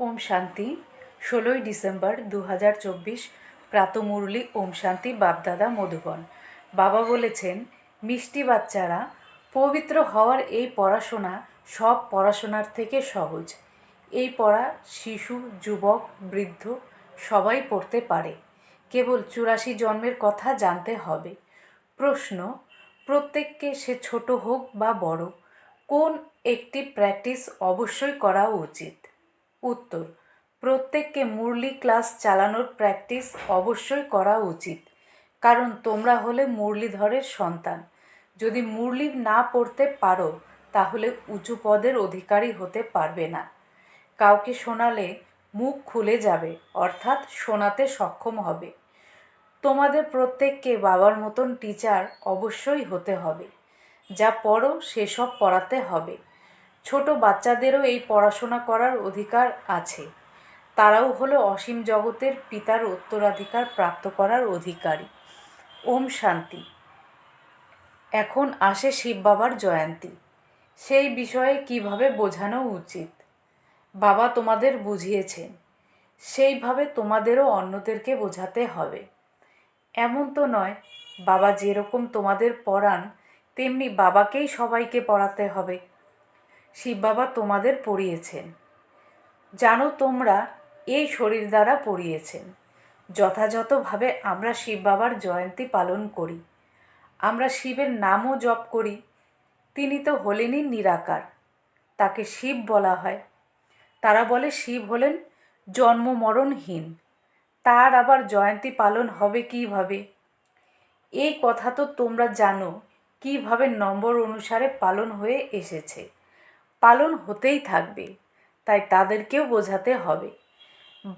ওম শান্তি, ষোলোই ডিসেম্বর দু হাজার চব্বিশ, প্রাতমুরলি ওম শান্তি, বাপদাদা মধুবন। বাবা বলেছেন, মিষ্টি বাচ্চারা, পবিত্র হওয়ার এই পড়াশোনা সব পড়াশোনার থেকে সহজ। এই পড়া শিশু, যুবক, বৃদ্ধ সবাই পড়তে পারে। কেবল চুরাশি জন্মের কথা জানতে হবে। প্রশ্ন, প্রত্যেককে সে ছোট হোক বা বড়, কোন একটি প্র্যাকটিস অবশ্যই করা উচিত? উত্তর। প্রত্যেককে মুরলি ক্লাস চালানোর প্র্যাকটিস অবশ্যই করা উচিত, কারণ তোমরা হলে মুরলীধরের সন্তান। যদি মুরলি না পড়তে পারো, তাহলে উঁচু পদের অধিকারী হতে পারবে না। কাউকে শোনালে মুখ খুলে যাবে, অর্থাৎ শোনাতে সক্ষম হবে। তোমাদের প্রত্যেককে বাবার মতন টিচার অবশ্যই হতে হবে। যা পড়ো, সেসব পড়াতে হবে। ছোট বাচ্চাদেরও এই পড়াশোনা করার অধিকার আছে। তারাও হলো অসীম জগতের পিতার উত্তরাধিকার প্রাপ্ত করার অধিকারী। ওম শান্তি। এখন আসে শিব বাবার জয়ন্তী। সেই বিষয়ে কীভাবে বোঝানো উচিত? বাবা তোমাদের বুঝিয়েছেন। সেইভাবে তোমাদেরও অন্যদেরকে বোঝাতে হবে। এমন তো নয়, বাবা যেরকম তোমাদের পড়ান, তেমনি বাবাকেই সবাইকে পড়াতে হবে। শিব বাবা তোমাদের পড়িয়েছেন। জানো তোমরা, এই শরীর দ্বারা পড়িয়েছেন। যথাযথভাবে আমরা শিব বাবার জয়ন্তী পালন করি। আমরা শিবের নামও জপ করি। তিনি তো হলেনই নিরাকার। তাকে শিব বলা হয়। তারা বলে, শিব হলেন জন্ম মরণহীন তার আবার জয়ন্তী পালন হবে কীভাবে? এই কথা তো তোমরা জানো, কীভাবে নম্বর অনুসারে পালন হয়ে এসেছে। পালন হতেই থাকবে, তাই তাদেরকেও বোঝাতে হবে।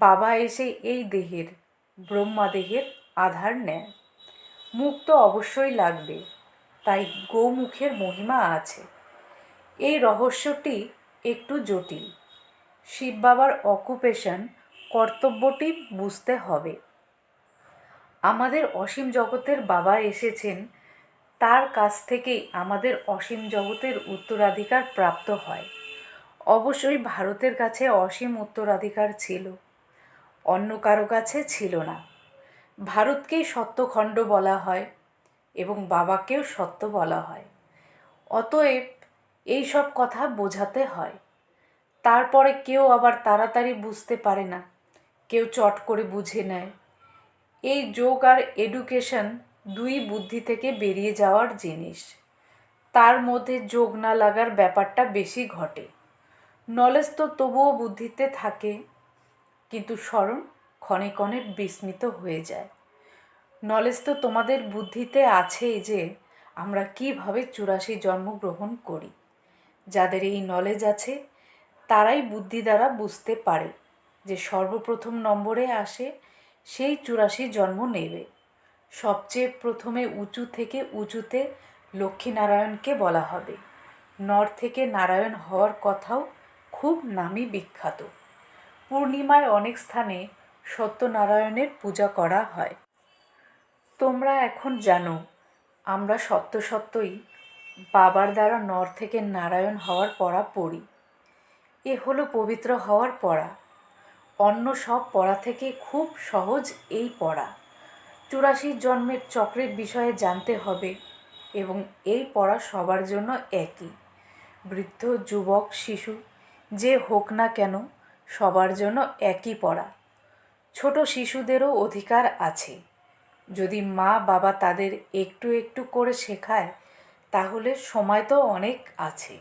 বাবা এসে এই দেহের, ব্রহ্মা দেহের আধার নেয় মুখ তো অবশ্যই লাগবে, তাই গোমুখের মহিমা আছে। এই রহস্যটি একটু জটিল। শিব বাবার অকুপেশন কর্তব্যটি বুঝতে হবে। আমাদের অসীম জগতের বাবা এসেছেন তার কাছ থেকেই আমাদের অসীম জগতের উত্তরাধিকার প্রাপ্ত হয়। অবশ্যই ভারতের কাছে অসীম উত্তরাধিকার ছিল, অন্য কারও কাছে ছিল না। ভারতকেই সত্যখণ্ড বলা হয় এবং বাবাকেও সত্য বলা হয়। অতএব এই সব কথা বোঝাতে হয়। তারপরে কেউ আবার তাড়াতাড়ি বুঝতে পারে না, কেউ চট করে বুঝে নেয়। এই যোগ আর এডুকেশন দুই বুদ্ধি থেকে বেরিয়ে যাওয়ার জিনিস। তার মধ্যে যোগ না লাগার ব্যাপারটা বেশি ঘটে। নলেজ তো তবুও বুদ্ধিতে থাকে, কিন্তু স্মরণ ক্ষণে ক্ষণে বিস্মিত হয়ে যায়। নলেজ তো তোমাদের বুদ্ধিতে আছেই যে আমরা কীভাবে চুরাশি জন্মগ্রহণ করি। যাদের এই নলেজ আছে, তারাই বুদ্ধি দ্বারা বুঝতে পারে যে সর্বপ্রথম নম্বরে আসে সেই চুরাশি জন্ম নেবে। সবচেয়ে প্রথমে উঁচু থেকে উঁচুতে লক্ষ্মীনারায়ণকে বলা হবে। নর থেকে নারায়ণ হওয়ার কথাও খুব নামই বিখ্যাত। পূর্ণিমায় অনেক স্থানে সত্যনারায়ণের পূজা করা হয়। তোমরা এখন জানো, আমরা সত্য সত্যই বাবার দ্বারা নর থেকে নারায়ণ হওয়ার পড়া পড়ি। এ হলো পবিত্র হওয়ার পড়া। অন্য সব পড়া থেকে খুব সহজ এই পড়া। চুরাশি জন্মের চক্রের বিষয়ে জানতে হবে এবং এই পড়া সবার জন্য একই। বৃদ্ধ, যুবক, শিশু, যে হোক না কেন, সবার জন্য একই পড়া। ছোট শিশুদেরও অধিকার আছে। যদি মা বাবা তাদের একটু একটু করে শেখায়, তাহলে সময় তো অনেক আছে।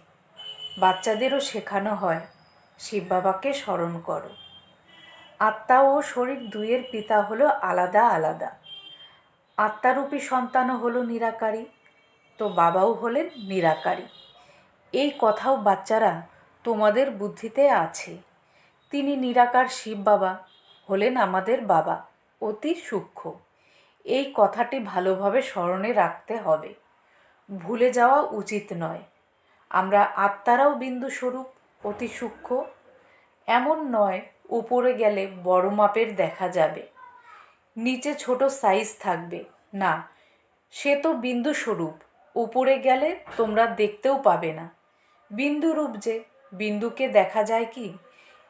বাচ্চাদেরও শেখানো হয়, শিব বাবাকে স্মরণ করো। আত্মা ও শরীর দুইয়ের পিতা হলো আলাদা আলাদা। আত্মারূপী সন্তানও হলো নিরাকারী, তো বাবাও হলেন নিরাকারী। এই কথাও বাচ্চারা তোমাদের বুদ্ধিতে আছে। তিনি নিরাকার শিব বাবা, হলেন আমাদের বাবা, অতি সূক্ষ্ম। এই কথাটি ভালোভাবে স্মরণে রাখতে হবে। ভুলে যাওয়া উচিত নয়। আমরা আত্মারাও বিন্দু স্বরূপ অতি সূক্ষ্ম। এমন নয়, উপরে গেলে বড় মাপের দেখা যাবে। নিচে ছোট সাইজ থাকবে। না, সে তো বিন্দু স্বরূপ। উপরে গেলে তোমরা দেখতেও পাবে না। বিন্দু রূপ যে, বিন্দুকে দেখা যায় কি?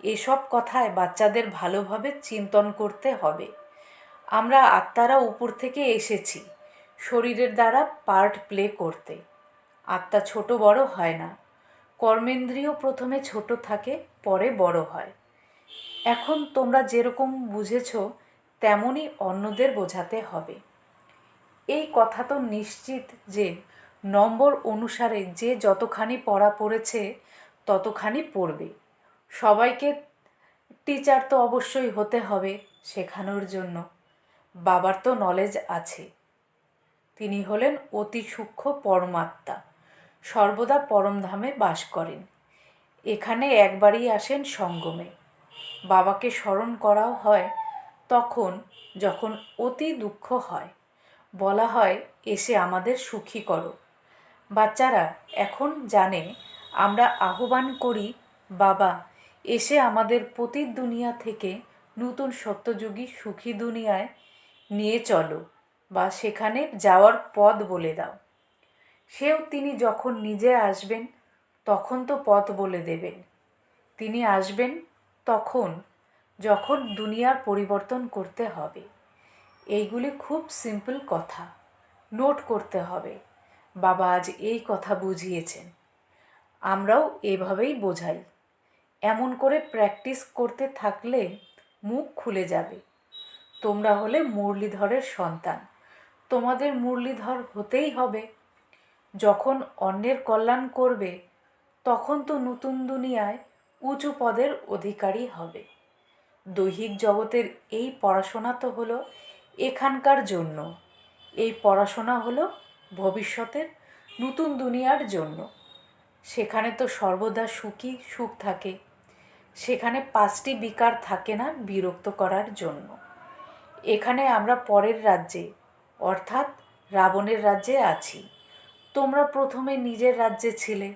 এসব কথায় বাচ্চাদের ভালোভাবে চিন্তন করতে হবে। আমরা আত্মারা উপর থেকে এসেছি, শরীরের দ্বারা পার্ট প্লে করতে। আত্মা ছোট বড় হয় না। কর্মেন্দ্রিয় প্রথমে ছোট থাকে, পরে বড় হয়। এখন তোমরা যেরকম বুঝেছ তেমনই অন্যদের বোঝাতে হবে। এই কথা তো নিশ্চিত যে নম্বর অনুসারে যে যতখানি পড়া পড়েছে, ততখানি পড়বে। সবাইকে টিচার তো অবশ্যই হতে হবে শেখানোর জন্য। বাবার তো নলেজ আছে। তিনি হলেন অতি সূক্ষ্ম পরমাত্মা। সর্বদা পরমধামে বাস করেন। এখানে একবারই আসেন সঙ্গমে। বাবাকে স্মরণ করাও হয় তখন যখন অতি দুঃখ হয়, বলা হয়, এসে আমাদের সুখী করো। বাচ্চারা এখন জানে, আমরা আহ্বান করি, বাবা, এসে আমাদের পতির দুনিয়া থেকে নতুন সত্যযুগী সুখী দুনিয়ায় নিয়ে চলো বা সেখানে যাওয়ার পথ বলে দাও। সেও তিনি যখন নিজে আসবেন, তখন তো পথ বলে দেবেন। তিনি আসবেন তখন যখন দুনিয়ার পরিবর্তন করতে হবে। এইগুলি খুব সিম্পল কথা। নোট করতে হবে। বাবা আজ এই কথা বুঝিয়েছেন। আমরাও এভাবেই বোঝাই। এমন করে প্র্যাকটিস করতে থাকলে মুখ খুলে যাবে। তোমরা হলে মুরলীধরের সন্তান। তোমাদের মুরলীধর হতেই হবে। যখন অন্যের কল্যাণ করবে, তখন তো নতুন দুনিয়ায় উঁচু পদের অধিকারী হবে। দৈহিক জগতের এই পড়াশোনা তো হলো এখানকার জন্য। এই পড়াশোনা হলো ভবিষ্যতের নতুন দুনিয়ার জন্য। সেখানে তো সর্বদা সুখী সুখ থাকে। সেখানে পাঁচটি বিকার থাকে না বিরক্ত করার জন্য। এখানে আমরা পরের রাজ্যে, অর্থাৎ রাবণের রাজ্যে আছি। তোমরা প্রথমে নিজের রাজ্যে ছিলে।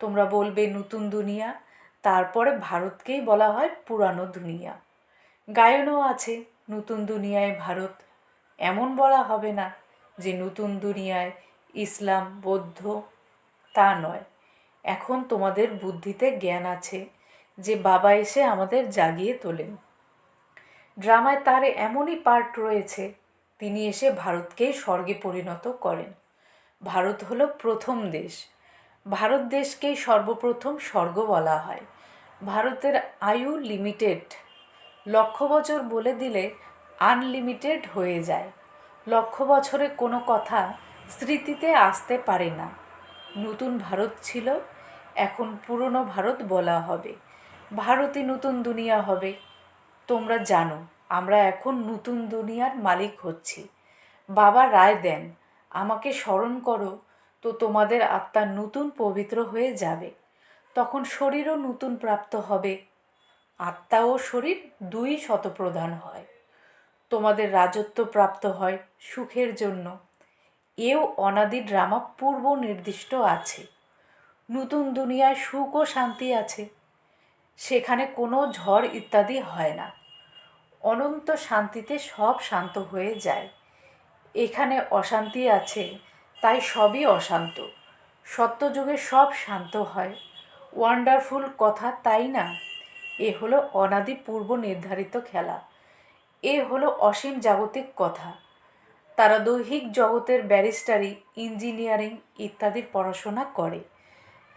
তোমরা বলবে নতুন দুনিয়া, তারপরে ভারতকেই বলা হয় পুরানো দুনিয়া। গায়নও আছে নতুন দুনিয়ায় ভারত। এমন বলা হবে না যে নতুন দুনিয়ায় ইসলাম, বৌদ্ধ, তা নয়। এখন তোমাদের বুদ্ধিতে জ্ঞান আছে যে বাবা এসে আমাদের জাগিয়ে তোলেন। ড্রামায় তার এমনই পার্ট রয়েছে, তিনি এসে ভারতকেই স্বর্গে পরিণত করেন। ভারত হলো প্রথম দেশ। ভারত দেশকেই সর্বপ্রথম স্বর্গ বলা হয়। ভারতের আয়ু লিমিটেড লক্ষ বছর বলে দিলে আনলিমিটেড হয়ে যায়। লক্ষ বছরে কোনো কথা স্মৃতিতে আসতে পারে না। নতুন ভারত ছিল, এখন পুরনো ভারত বলা হবে। ভারতই নতুন দুনিয়া হবে। তোমরা জানো, আমরা এখন নতুন দুনিয়ার মালিক হচ্ছি। বাবা রায় দেন, আমাকে স্মরণ করো, তো তোমাদের আত্মা নতুন পবিত্র হয়ে যাবে। তখন শরীরও নতুন প্রাপ্ত হবে। আত্মা ও শরীর দুই শতপ্রধান হয়। তোমাদের রাজত্ব প্রাপ্ত হয় সুখের জন্য। এও অনাদি ড্রামা পূর্ব নির্দিষ্ট আছে। নতুন দুনিয়ায় সুখ ও শান্তি আছে। সেখানে কোনো ঝড় ইত্যাদি হয় না। অনন্ত শান্তিতে সব শান্ত হয়ে যায়। এখানে অশান্তি আছে, তাই সবই অশান্ত। সত্যযুগে সব শান্ত হয়। ওয়ান্ডারফুল কথা তাই না? এ হলো অনাদি পূর্ব নির্ধারিত খেলা। এ হলো অসীম জাগতিক কথা। তারা দৈহিক জগতের ব্যারিস্টারি, ইঞ্জিনিয়ারিং ইত্যাদির পড়াশোনা করে।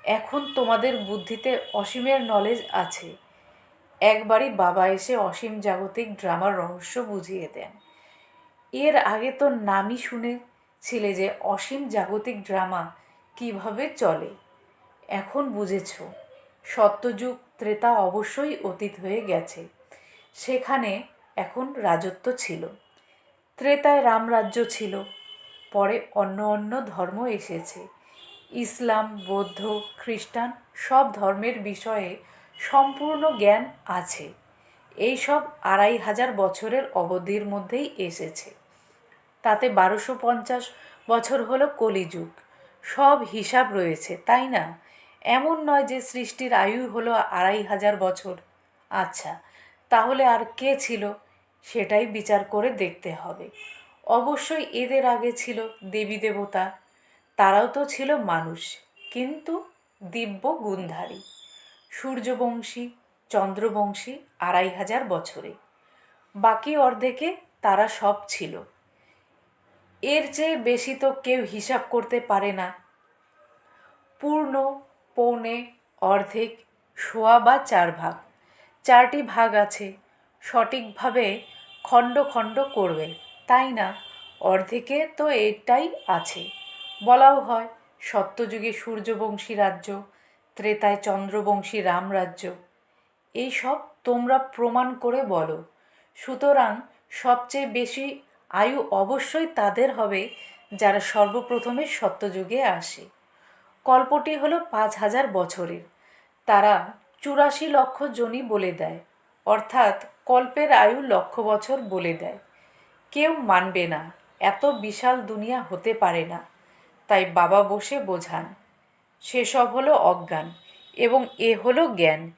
এখন তোমাদের বুদ্ধিতে অসীমের নলেজ আছে। একবারই বাবা এসে অসীম জাগতিক ড্রামার রহস্য বুঝিয়ে দেন। এর আগে তো নামই শুনেছিলে যে অসীম জাগতিক ড্রামা কীভাবে চলে। এখন বুঝেছ, সত্যযুগ ত্রেতা অবশ্যই অতীত হয়ে গেছে। সেখানে এখন রাজত্ব ছিল। ত্রেতায় রামরাজ্য ছিল। পরে অন্য অন্য ধর্ম এসেছে। ইসলাম, বৌদ্ধ, খ্রিস্টান সব ধর্মের বিষয়ে সম্পূর্ণ জ্ঞান আছে। এই সব আড়াই হাজার বছরের অবধির মধ্যেই এসেছে। তাতে বারোশো পঞ্চাশ বছর হলো কলিযুগ। সব হিসাব রয়েছে, তাই না? এমন নয় যে সৃষ্টির আয়ু হলো আড়াই হাজার বছর। আচ্ছা তাহলে আর কে ছিল? সেটাই বিচার করে দেখতে হবে। অবশ্যই এদের আগে ছিল দেবী দেবতা। তারাও তো ছিল মানুষ, কিন্তু দিব্য গুণধারী। সূর্যবংশী, চন্দ্রবংশী আড়াই হাজার বছরে। বাকি অর্ধেকে তারা সব ছিল। এর চেয়ে বেশি তো কেউ হিসাব করতে পারে না। পূর্ণ পৌনে, অর্ধেক, সোয়া বা চার ভাগ। চারটি ভাগ আছে, সঠিকভাবে খণ্ড খণ্ড করবে। তাই না? অর্ধেকে তো এটাই আছে। বলাও হয়, সত্যযুগে সূর্যবংশী রাজ্য, ত্রেতায় চন্দ্রবংশী রামরাজ্য এই সব তোমরা প্রমাণ করে বলো। সুতরাং সবচেয়ে বেশি আয়ু অবশ্যই তাদের হবে যারা সর্বপ্রথমে সত্যযুগে আসে। কল্পটি হলো পাঁচ হাজার বছরের। তারা চুরাশি লক্ষ জনই বলে দেয়, অর্থাৎ কল্পের আয়ু লক্ষ বছর বলে দেয়। কেউ মানবে না, এত বিশাল দুনিয়া হতে পারে না। তাই বাবা বসে বোঝান, সেসব হলো অজ্ঞান এবং এ হলো জ্ঞান।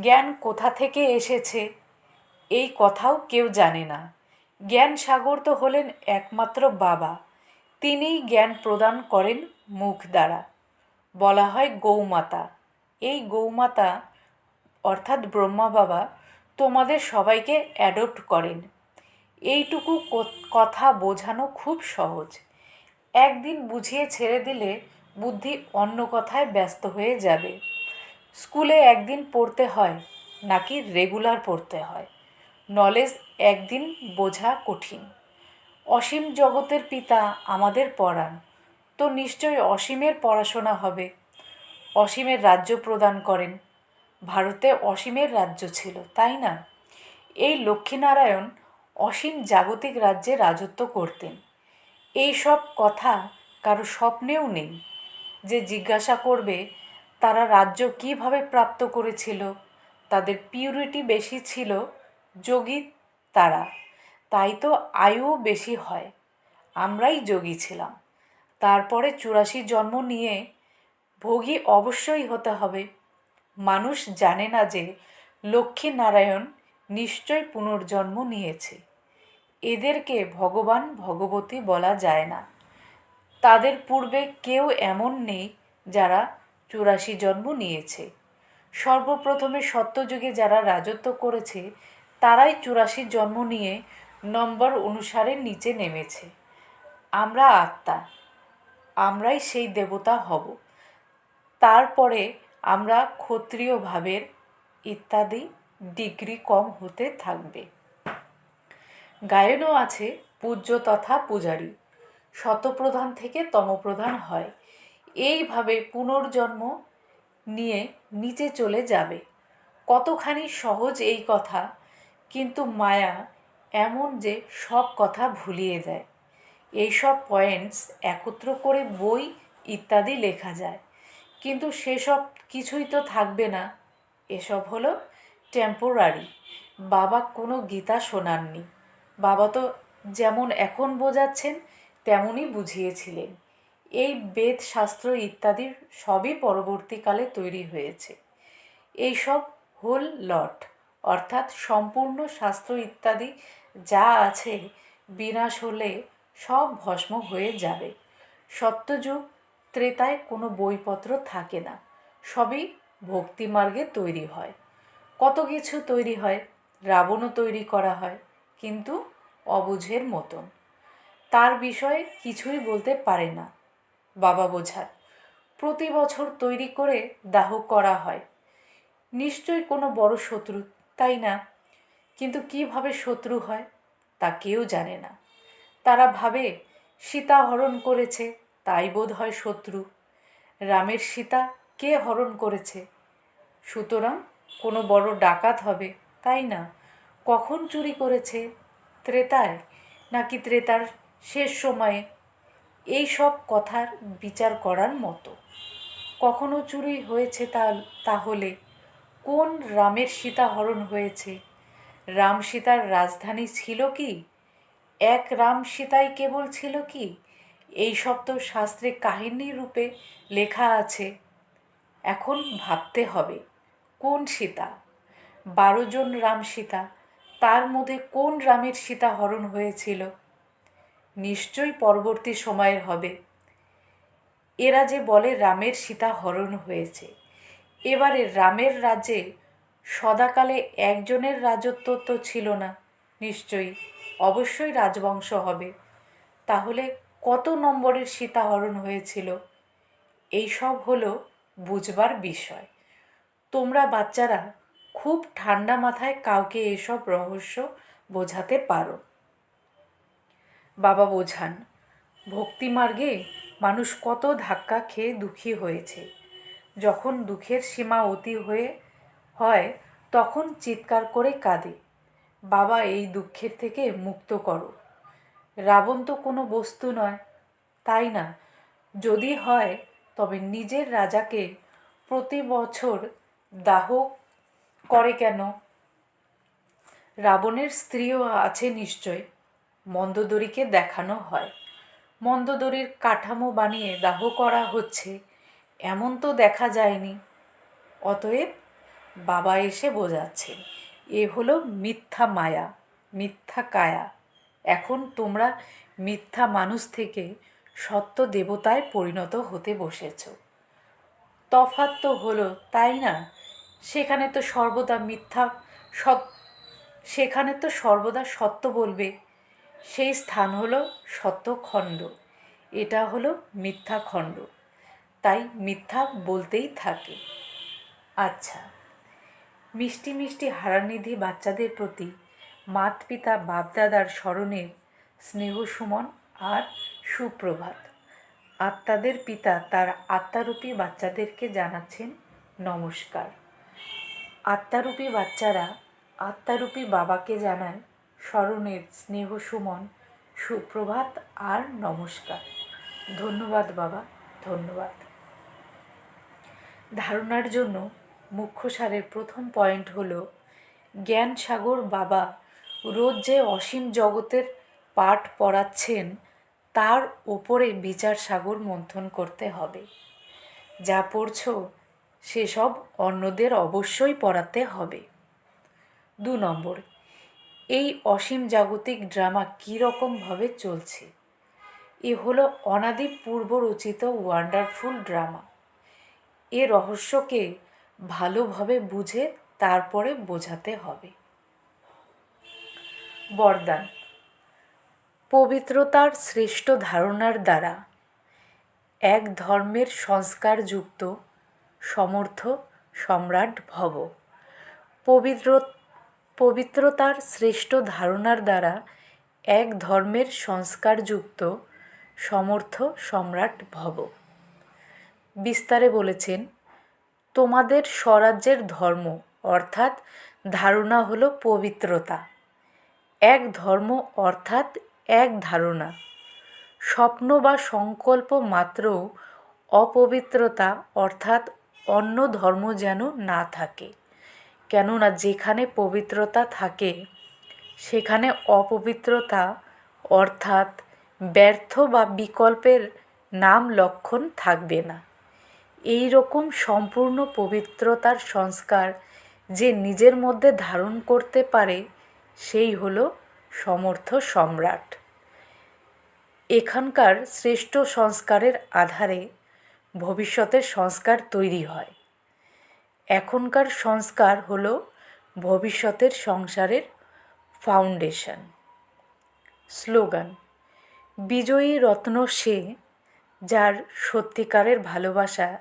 জ্ঞান কোথা থেকে এসেছে? এই কথাও কেউ জানে না। জ্ঞান সাগর তো হলেন একমাত্র বাবা, তিনিই জ্ঞান প্রদান করেন মুখ দ্বারা। বলা হয় গৌমাতা। এই গৌমাতা অর্থাৎ ব্রহ্মা বাবা তোমাদের সবাইকে অ্যাডপ্ট করেন। এইটুকু কথা বোঝানো খুব সহজ। একদিন বুঝিয়ে ছেড়ে দিলে বুদ্ধি অন্য কথায় ব্যস্ত হয়ে যাবে। স্কুলে একদিন পড়তে হয়, নাকি রেগুলার পড়তে হয়? নলেজ একদিন বোঝা কঠিন। অসীম জগতের পিতা আমাদের পড়ান তো নিশ্চয়ই অসীমের পড়াশোনা হবে। অসীমের রাজ্য প্রদান করেন। ভারতে অসীমের রাজ্য ছিল, তাই না? এই লক্ষ্মীনারায়ণ অসীম জাগতিক রাজ্যে রাজত্ব করতেন। এই সব কথা কারও স্বপ্নেও নেই যে জিজ্ঞাসা করবে, তারা রাজ্য কীভাবে প্রাপ্ত করেছিল? তাদের পিউরিটি বেশি ছিল যোগী তারা। তাই তো আয়ুও বেশি হয়। আমরাই যোগী ছিলাম। তারপরে চুরাশি জন্ম নিয়ে ভোগী অবশ্যই হতে হবে। মানুষ জানে না যে লক্ষ্মী নারায়ণ নিশ্চয় পুনর্জন্ম নিয়েছে। এদেরকে ভগবান, ভগবতী বলা যায় না। তাদের পূর্বে কেউ এমন নেই যারা চুরাশি জন্ম নিয়েছে। সর্বপ্রথমে সত্যযুগে যারা রাজত্ব করেছে, তারাই চুরাশি জন্ম নিয়ে নম্বর অনুসারে নিচে নেমেছে। আমরা আত্মা। আমরাই সেই দেবতা হব। তারপরে আমরা ক্ষত্রিয় ভাবের ইত্যাদি ডিগ্রি কম হতে থাকবে। গায়নও আছে পূজ্য তথা পূজারী। শতপ্রধান থেকে তমপ্রধান হয়। এইভাবে পুনর্জন্ম নিয়ে নিচে চলে যাবে। কতখানি সহজ এই কথা, কিন্তু মায়া এমন যে সব কথা ভুলিয়ে দেয়। এইসব পয়েন্টস একত্র করে বই ইত্যাদি লেখা যায়। কিন্তু সেসব কিছুই তো থাকবে না। এসব হলো টেম্পোরারি বাবা কোনো গীতা শোনাননি। বাবা তো যেমন এখন বোঝাচ্ছেন, তেমনই বুঝিয়েছিলেন। এই বেদ শাস্ত্র ইত্যাদির সবই পরবর্তীকালে তৈরি হয়েছে। এইসব হোল লট অর্থাৎ সম্পূর্ণ শাস্ত্র ইত্যাদি যা আছে, বিনাশ হলে সব ভস্ম হয়ে যাবে। সত্যযুগ ত্রেতায় কোনো বইপত্র থাকে না। সবই ভক্তিমার্গে তৈরি হয়। কত কিছু তৈরি হয়, রাবণও তৈরি করা হয়, কিন্তু অবুঝের মতন। তার বিষয়ে কিছুই বলতে পারে না। বাবা বোঝার প্রতি বছর তৈরি করে দাহ করা হয়। নিশ্চয়ই কোনো বড় শত্রু, তাই না? কিন্তু কীভাবে শত্রু হয়, তা কেউ জানে না। তারা ভাবে, সীতা হরণ করেছে, তাই বোধ হয় শত্রু। রামের সীতা কে হরণ করেছে? সুতরাং কোনো বড় ডাকাত হবে, তাই না? কখন চুরি করেছে? ত্রেতায়? নাকি ত্রেতার শেষ সময়ে? এই সব কথার বিচার করার মতো। কখনো চুরি হয়েছে তা, তাহলে কোন রামের সীতা হরণ হয়েছে? রাম সীতার রাজধানী ছিল কি? এক রাম সীতাই কেবল ছিল কি? এই সব তো শাস্ত্রে কাহিনী রূপে লেখা আছে। এখন ভাবতে হবে, কোন সীতা? বারো জন রাম সীতা, তার মধ্যে কোন রামের সীতা হরণ হয়েছিল? নিশ্চয়ই পরবর্তী সময়ের হবে। এরা যে বলে রামের সীতা হরণ হয়েছে, এবারে রামের রাজ্যে সদাকালে একজনের রাজত্ব তো ছিল না, নিশ্চয়ই। অবশ্যই রাজবংশ হবে। তাহলে কত নম্বরের সীতাহরণ হয়েছিল? এইসব হলো বুঝবার বিষয়। তোমরা বাচ্চারা খুব ঠান্ডা মাথায় কাউকে এসব রহস্য বোঝাতে পারো। বাবা বোঝান ভক্তিমার্গে মানুষ কত ধাক্কা খেয়ে দুঃখী হয়েছে। যখন দুঃখের সীমা অতি হয়ে হয়, তখন চিৎকার করে কাঁদে। বাবা এই দুঃখের থেকে মুক্ত করো। রাবণ তো কোনো বস্তু নয়, তাই না? যদি হয়, তবে নিজের রাজাকে প্রতি বছর দাহ করে কেন? রাবণের স্ত্রীও আছে নিশ্চয়, মন্দদরিকে দেখানো হয়। মন্দদরির কাঠামো বানিয়ে দাহ করা হচ্ছে, এমন তো দেখা যায়নি। অতএব বাবা এসে বোঝাচ্ছেন। এ হলো মিথ্যা মায়া, মিথ্যা কায়া। এখন তোমরা মিথ্যা মানুষ থেকে সত্য দেবতায় পরিণত হতে বসেছ। তফাৎ তো হলো, তাই না? সেখানে তো সর্বদা মিথ্যা সৎ, সেখানে তো সর্বদা সত্য বলবে। সেই স্থান হলো সত্যখণ্ড। এটা হলো মিথ্যা খণ্ড তাই মিথ্যা বলতেই থাকে। আচ্ছা। মিষ্টি মিষ্টি হারানিধি বাচ্চাদের প্রতি মাত পিতা বাপদাদার স্মরণের স্নেহ সুমন আর সুপ্রভাত। আত্মাদের পিতা তার আত্মারূপী বাচ্চাদেরকে জানাচ্ছেন নমস্কার। আত্মারূপী বাচ্চারা আত্মারূপী বাবাকে জানায় স্মরণের স্নেহ সুমন, সুপ্রভাত আর নমস্কার। ধন্যবাদ বাবা, ধন্যবাদ। ধারণার জন্য মুখ্য সারের প্রথম পয়েন্ট হলো জ্ঞান সাগর বাবা রোজ যে অসীম জগতের পাঠ পড়াচ্ছেন, তার ওপরে বিচার সাগর মন্থন করতে হবে। যা পড়ছ, সেসব অন্যদের অবশ্যই পড়াতে হবে। দু নম্বর, এই অসীম জাগতিক ড্রামা কীরকমভাবে চলছে? এ হলো অনাদি পূর্ব রচিত ওয়ান্ডারফুল ড্রামা এ রহস্যকে ভালোভাবে বুঝে তারপরে বোঝাতে হবে। বরদান। পবিত্রতার শ্রেষ্ঠ ধারণার দ্বারা এক ধর্মের সংস্কারযুক্ত সমর্থ সম্রাট ভব। পবিত্র, পবিত্রতার শ্রেষ্ঠ ধারণার দ্বারা এক ধর্মের সংস্কারযুক্ত সমর্থ সম্রাট ভব। বিস্তারে বলেছেন তোমাদের স্বরাজ্যের ধর্ম, অর্থাৎ ধারণা হলো পবিত্রতা। এক ধর্ম, অর্থাৎ এক ধারণা। স্বপ্ন বা সংকল্প মাত্র অপবিত্রতা, অর্থাৎ অন্য ধর্ম যেন না থাকে। কেননা যেখানে পবিত্রতা থাকে, সেখানে অপবিত্রতা, অর্থাৎ ব্যর্থ বা বিকল্পের নাম লক্ষণ থাকবে না। এই রকম সম্পূর্ণ পবিত্রতার সংস্কার যে নিজের মধ্যে ধারণ করতে পারে, সেই হল সমর্থ সম্রাট। এখানকার শ্রেষ্ঠ সংস্কারের আধারে ভবিষ্যতের সংস্কার তৈরি হয়। এখনকার সংস্কার হল ভবিষ্যতের সংসারের ফাউন্ডেশন। স্লোগান, বিজয়ী রত্ন সে যার সত্যিকারের ভালোবাসা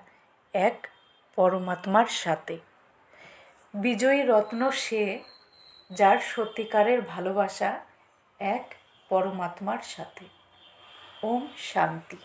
এক পরমাত্মার সাথে। বিজয়ী রত্ন সে যার সত্যিকারের ভালোবাসা এক পরমাত্মার সাথে। ওম শান্তি।